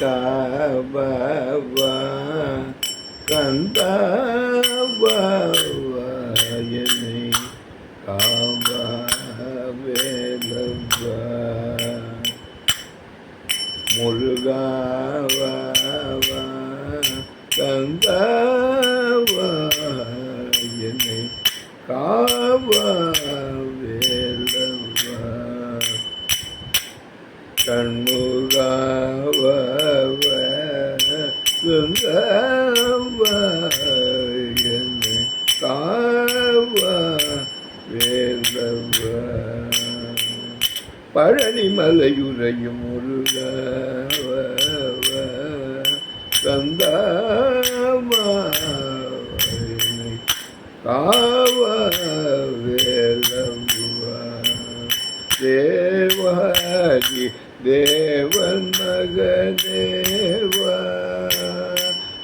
காவா கந்தாவா என்னை காவா வேலவா கண்முகாவா கந்தாவா என்னை பழனி மலையுறையும் முருகவ கந்தாமா காவ தேவன் மகதேவா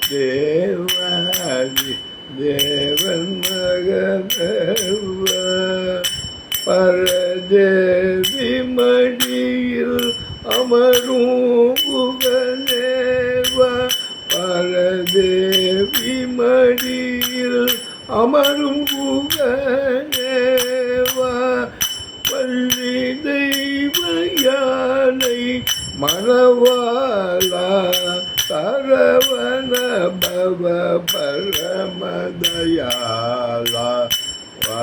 தேவாதி தேவன் மகதேவா. பரதேவி மடியில் அமரும் புகழேவா பரதேவி மடியில் அமரும் புகழேவா. மணவாளா சரவண பவ பரமதயாளா வா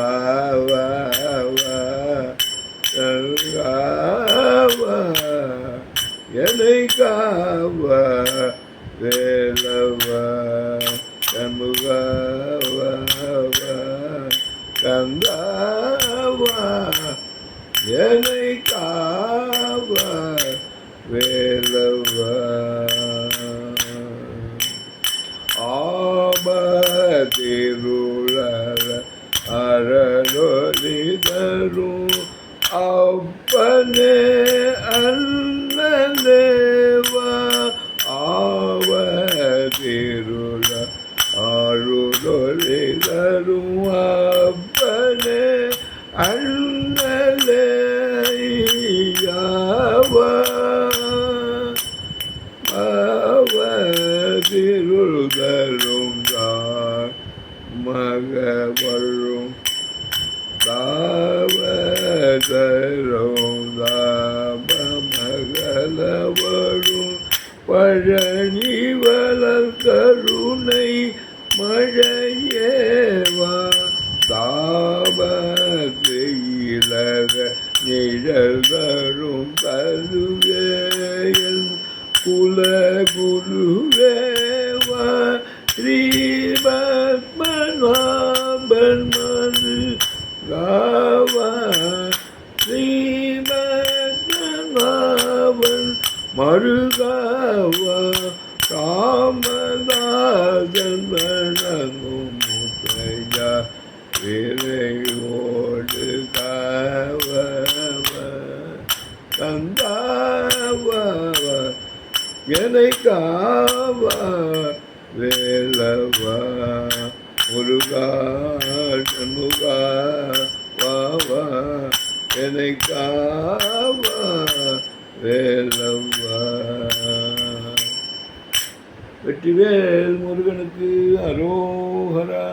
என்னை காவா வேலவா கண்முகாவா கந்தாவா என்னை ತಿರುಳರ ಅರಳೊಲಿದರು ಅಪ್ಪನೇ தாவதரும் பழனி மகளவரும் கருணை மழையேவா தாபத்திலக நிழல் தரும் கருவேயன் குலகுருவேவா ஸ்ரீபத்மநாபன் மருகாவா ராமதாசன் வணங்கும் முத்தையா விரையோடு காவா கந்தாவா என்னை காவ வேலவா முருகா சண்முகா வாவா என்னை காவா வேலவா வெற்றிவேல் முருகனுக்கு அரோகரா.